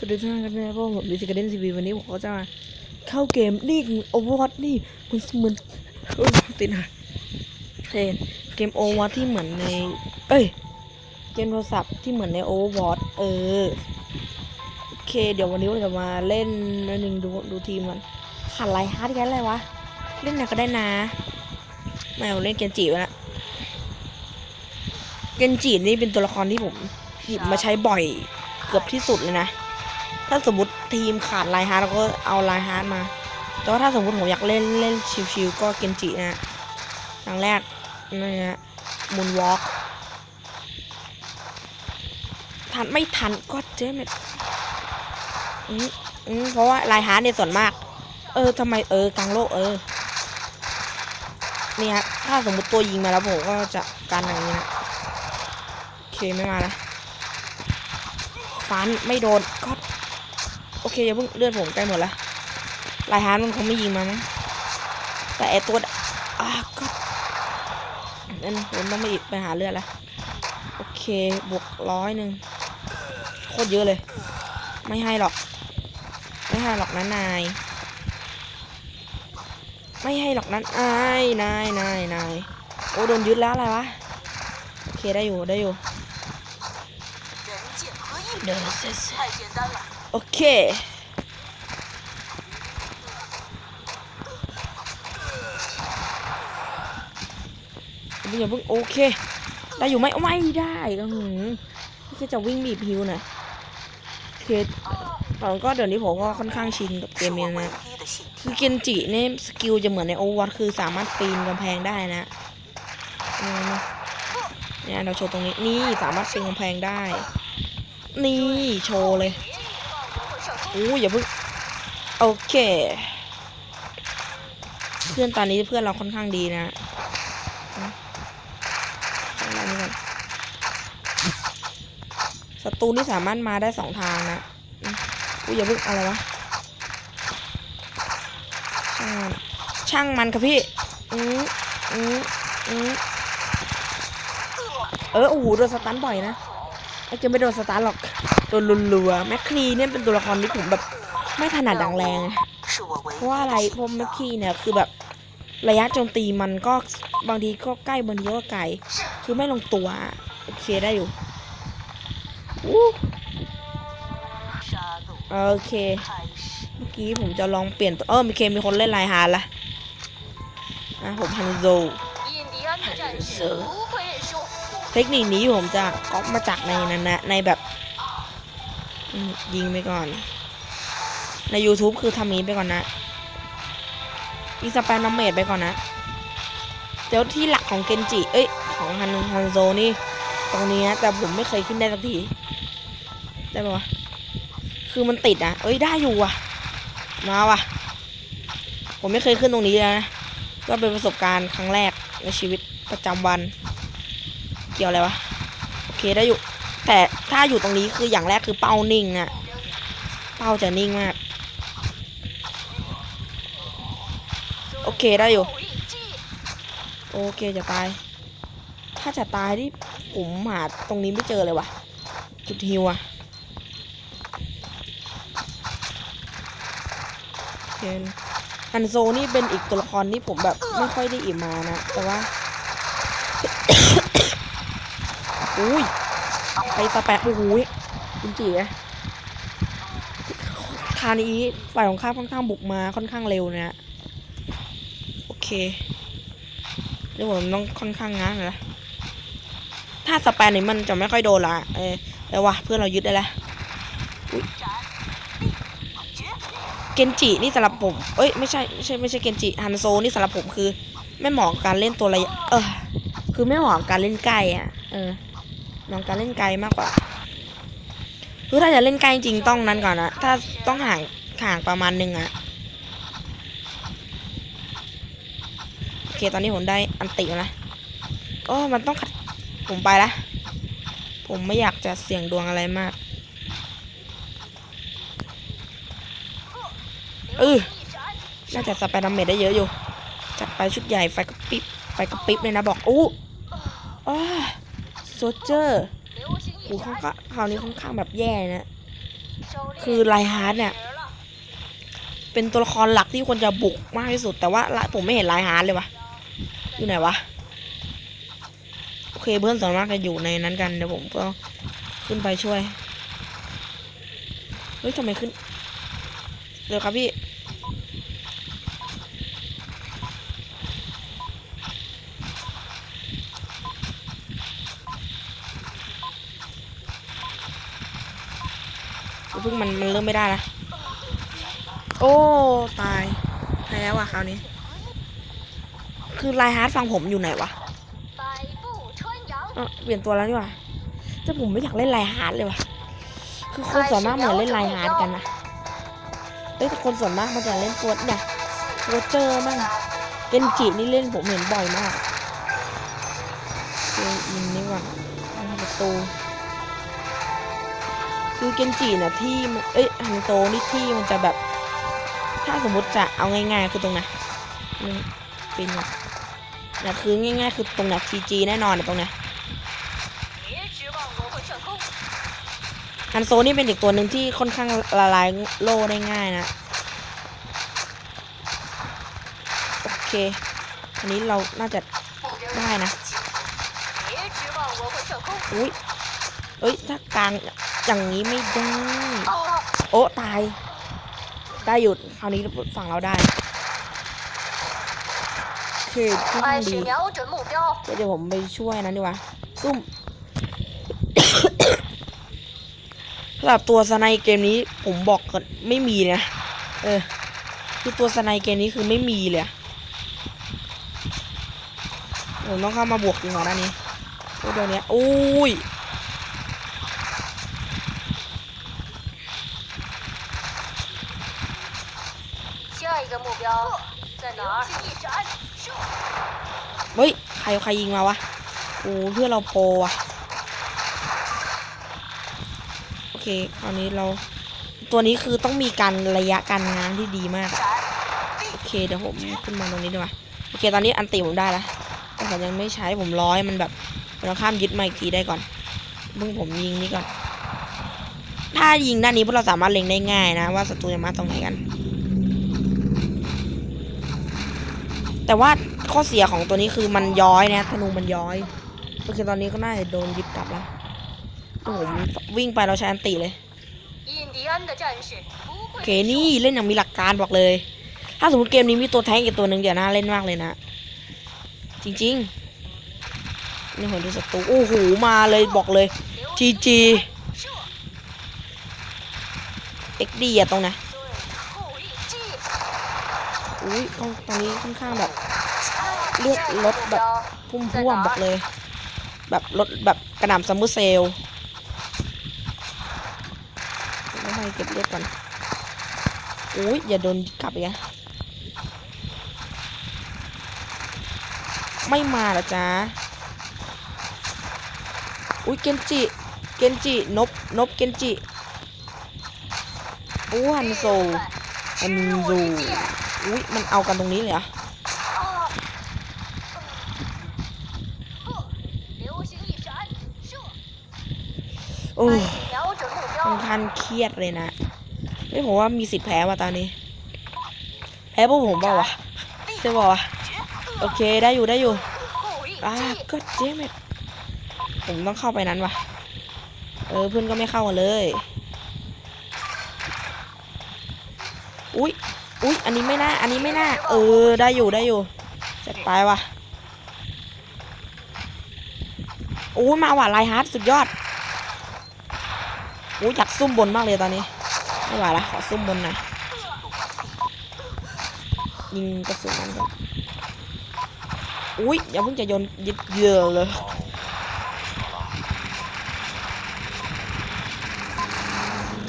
สวัสดีทุกท่านกันนะครับผมดิจิกเดนทีวีวันนี้ผมก็จะมาเข้าเกมนี่โอเวอร์วอตนี่มันเหมือนเอ้ยตินะเห็นเกมโอเวอร์วอตที่เหมือนใน เอ้ย เกมโทรศัพท์ที่เหมือนในโอเวอร์วอตเออ โอเค เดี๋ยววันนี้เราจะมาเล่นนิดนึงดูดูทีมมันขาดไลฮาร์ดกันอะไรวะ เล่นไหนก็ได้นะไม่เอาเล่นเกนจิไปละเกนจินี่เป็นตัวละครที่ผมหยิบมาใช้บ่อยเกือบที่สุดเลยนะ ถ้าสมมติทีมขาดไลฮาร์ดเราก็เอาไลฮาร์ดมา แต่ว่าถ้าสมมติผมอยากเล่นเล่นชิวๆก็เกนจินะอย่างแรกนี่ฮะมูนวอล์กทันไม่ทันก็เจ๊เม็ดอืมอืมเพราะว่าไลฮาร์ดเนี่ยส่วนมาก เออทำไมเออกลางโลกเออนี่ฮะถ้าสมมติตัวยิงมาแล้วผมก็จะการอย่างนี้นะโอเคไม่มาละฟันไม่โดนก็ โอเคอย่าเพิ่งเลือดผมใกล้หมดละลายฮารมันคงไม่ยิงมานะแต่ไอตัวอ้าก็นั่นผมต้องไปอีกไปหาเลือดละโอเคบวกร้อยหนึ่งโคตรเยอะเลย ไม่ให้หรอก ไม่ให้หรอกนะนาย ไม่ให้หรอกนั้นอายนายนายนายโอ้โดนยึดแล้วอะไรวะโอเคได้อยู่ได้อยู่เดี๋ยวเสร็จ โอเคอย่าเพิ่งโอเค ได้อยู่ไหมไม่ได้หืมไม่จะวิ่งบีบฮิวนะเคตอนก็เดี๋ยวนี้ผมก็ค่อนข้างชินกับเกมนี้นะ คือเกนจิเนี่ยสกิลจะเหมือนในโอวัตคือสามารถปีนกำแพงได้นะเนี่ยเราโชว์ตรงนี้นี่สามารถปีนกำแพงได้ นี่โชว์เลย อู้อย่าเพิ่งโอเค เพื่อนตอนนี้เพื่อนเราค่อนข้างดีนะนะอะไรนี่กันศัตรูนี่สามารถมาได้สองทางนะอู้อย่าเพิ่งอะไรวะช่างมันช่างมันครับพี่อืมอืมอืมเออโอ้โหโดนสตันบ่อยนะไอ้จะไม่โดนสตันหรอก ตัวรัวๆแมคคีเนี่ยเป็นตัวละครที่ผมแบบไม่ถนัดดังแรงเพราะว่าอะไรเพราะแมคคีเนี่ยคือแบบระยะโจมตีมันก็บางทีก็ใกล้บางทีก็ไกลคือไม่ลงตัวโอเคได้อยู่โอเค เมื่อกี้ผมจะลองเปลี่ยนเออมีเคมีคนเล่นลายฮาละนะผมฮันโซเทคนิคนี้ผมจะก๊อปมาจากในนั้นนะในแบบ ยิงไปก่อน ใน YouTube คือทำนี้ไปก่อนนะอีสแปนนอมเมดไปก่อนนะเดี๋ยวที่หลักของเกนจิ เอ้ย ของฮันฮันโซนี่ ตรงนี้นะ แต่ผมไม่เคยขึ้นได้สักที ได้ปะวะ คือมันติดอะเอ้ย ได้อยู่ว่ะ มาว่ะ ผมไม่เคยขึ้นตรงนี้เลยนะ ก็เป็นประสบการณ์ครั้งแรกในชีวิตประจำวัน เกี่ยวอะไรวะ โอเคได้อยู่ แต่ถ้าอยู่ตรงนี้คืออย่างแรกคือเป้านิ่งนะเป้าจะนิ่งมาก โอเคได้อยู่ โอเคจะตาย ถ้าจะตายที่ผมหาตรงนี้ไม่เจอเลยวะจุดฮิวอะเคอันโซนี่เป็นอีกตัวละครที่ผมแบบไม่ค่อยได้อิ่มมานะ แต่ว่า อุ้ย ไปสแปะโอ้โหจริงจีทานี้ฝ่ายของข้าค่อนข้างบุกมาค่อนข้างเร็วเนะโอเคเดี๋ยวผมต้องค่อนข้างง้างหน่อยนะถ้าสแปนนี่มันจะไม่ค่อยโดนละเออแต่ว่าเพื่อนเรายึดได้แล้วเกนจินี่สำหรับผม เอ้ยไม่ใช่ไม่ใช่ไม่ใช่เกนจิฮันโซนี่สำหรับผมคือ ไม่เหมาะการเล่นตัวระยะเออคือไม่เหมาะกับการเล่นใกล้อะ เออ เหมาะกับการเล่นไกลมากกว่าคือถ้าจะเล่นใกลจริงต้องนั้นก่อนนะถ้าต้องห่างห่างประมาณนึงอะโอเคตอนนี้ผมได้อันติแล้วโอ้มันต้องขัดผมไปละผมไม่อยากจะเสี่ยงดวงอะไรมากเออน่าจะสไปรัมเมดได้เยอะอยู่ จัดไปชุดใหญ่ไฟกระพริบไฟกระพริบเลยนะบอกอู้อ้ โซเจอร์โหค่ข้างคราวนี้ค่อนข้างแบบแย่นะ คือไลฮาร์ดเนี่ย เป็นตัวละครหลักที่ควรจะบุกมากที่สุด แต่ว่าผมไม่เห็นไลฮาร์ดเลยวะอยู่ไหนวะ โอเคเพื่อนส่วนมากจะอยู่ในนั้นกันเดี๋ยวผมก็ขึ้นไปช่วย เฮ้ยทำไมขึ้น เดี๋ยวครับพี่ กูเพิ่งมันมันเริ่มไม่ได้ละโอ้ตายตายแล้วอะคราวนี้ คือไลฮาร์ดฟังผมอยู่ไหนวะเปลี่ยนตัวแล้วนี่วะแต่ผมไม่อยากเล่นไลฮาร์ดเลยวะคือคนส่วนมากเหมือนเล่นไลฮาร์ดกันนะเอ้แต่คนส่วนมากมันจะเล่นตัวเนี่ยตัวเจอมั่งเล่นจินี่เล่นผมเห็นบ่อยมากเจออินนี่ว่ะประตู คือเกนจินี่ยที่เอ้ยฮันโตนี่ที่มันจะแบบ ถ้าสมมติจะเอาง่ายๆคือตรงนะนี่เป็นนะคือง่ายๆ คือตรงนะทีจีแน่นอนนะตรงนะฮันโซนี่เป็นอีกตัวหนึ่งที่ค่อนข้างละลายโลได้ง่ายนะ โอเค อันนี้เราน่าจะได้นะ อุ้ยเอ้ย ถ้ากลาง อย่างนี้ไม่ได้ โอ้ตาย ได้หยุด คราวนี้ฝั่งเราได้เคพี่ดีเดี๋ยวผมไปช่วยนั้นดีกว่าซุ่มสำหรับตัวสไนเกมนี้ผมบอกก่อนไม่มีนะ เออ คือตัวสไนเกมนี้คือไม่มีเลยผมต้องเข้ามาบวกจริงหรอหน้านี้ตัวเดียวนี้อุ้ย 下一个目标在哪儿一闪射 เฮ้ย ใครใครยิงมาวะ โอ้เพื่อนเราโปรว่ะ โอเค คราวนี้เรา ตัวนี้คือต้องมีการระยะการง้างที่ดีมากอะโอเค เดี๋ยวผมขึ้นมาตรงนี้ดีกว่า โอเค ตอนนี้อันติผมได้แล้ว แต่ผมยังไม่ใช้ผมร้อยมันแบบเราข้ามยึดมาอีกทีได้ก่อนเพิ่งผมยิงนี่ก่อน ถ้ายิงด้านนี้พวกเราสามารถเล็งได้ง่ายนะ ว่าศัตรูจะมาตรงไหนกัน แต่ว่าข้อเสียของตัวนี้คือมันย้อยนะธนูมันย้อยโอเคตอนนี้ก็น่าจะโดนยึดกลับแล้วโอ้โหวิ่งไปเราใช้อันตีเลยโอเคนี่เล่นอย่างมีหลักการบอกเลย ถ้าสมมติเกมนี้มีตัวแท้งอีกตัวหนึ่งเดี๋ยวน่าเล่นมากเลยนะ จริงๆนี่หัวดูศัตรูโอ้โหมาเลยบอกเลยจีจีเอ็กดีอะตรงนะ อุ้ยตรงตรงนี้ค่อนข้างแบบเลือดลดแบบพุ่มพ่วงบอกเลย แบบรถแบบกระหน่ำซัมเมอร์เซลต้องไปเก็บเลือดก่อนอุ้ยอย่าโดนกลับอีกนะไม่มาหรอจ๊ะอุ้ยเกนจิ เกนจิ นบ นบ เกนจิอู้ฮันโซฮันโซ อุ้ยมันเอากันตรงนี้เลยอะโอ้ยค่อนเครียดเลยนะไม่ผมว่ามีสิทธิ์แพ้มาตอนนี้ แพ้พวกผมเปล่าวะใช่ป่าวะโอเคได้อยู่ได้อยู่อ่าก็เจ๊มันผมต้องเข้าไปนั้นวะเออเพื่อนก็ไม่เข้ากัเลย อุ้ย อุ๊ยอันนี้ไม่น่า อันนี้ไม่น่า เออ ได้อยู่ได้อยู่จะตายวะโอ้มาว่ะไลฮาร์ดสุดยอดโอ้อยากซุ่มบนมากเลยตอนนี้ ไม่ไหวละขอซุ่มบนหน่อยยิงกระสุนมันก่อนอุ้ยอย่าเพิ่งจะโยนยึดเยือเลย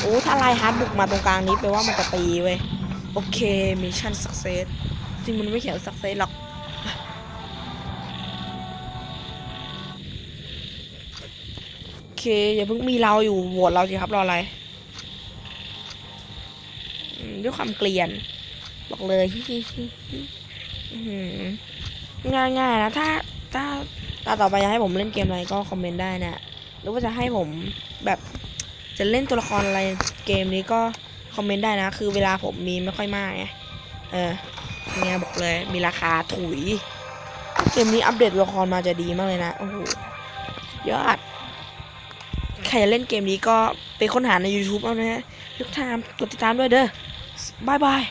โอ้ถ้าไลฮาร์ดบุกมาตรงกลางนี้แปลว่ามันจะตีเว้ย โอเคมิชชั่นสักเซสจริงมันไม่เขียนสักเซสหรอกโอเค อย่าเพิ่งมีเราอยู่โหวตเราสิครับรออะไรด้วยความเกลียน บอกเลยอื้อหือง่ายๆนะ ถ้าถ้าตาต่อไปอยากให้ผมเล่นเกมอะไรก็คอมเมนต์ได้นะหรือว่าจะให้ผมแบบจะเล่นตัวละครอะไรเกมนี้ก็ คอมเมนต์ได้นะ คือเวลาผมมีไม่ค่อยมากไงเออเนี่ยบอกเลย มีราคาถุย เกมนี้อัปเดตตัวละครมาจะดีมากเลยนะ โอ้โห ยอด ใครจะเล่นเกมนี้ก็ไปค้นหาใน YouTube เอานะฮะทุกทามกดติดตามด้วยเด้อบายบาย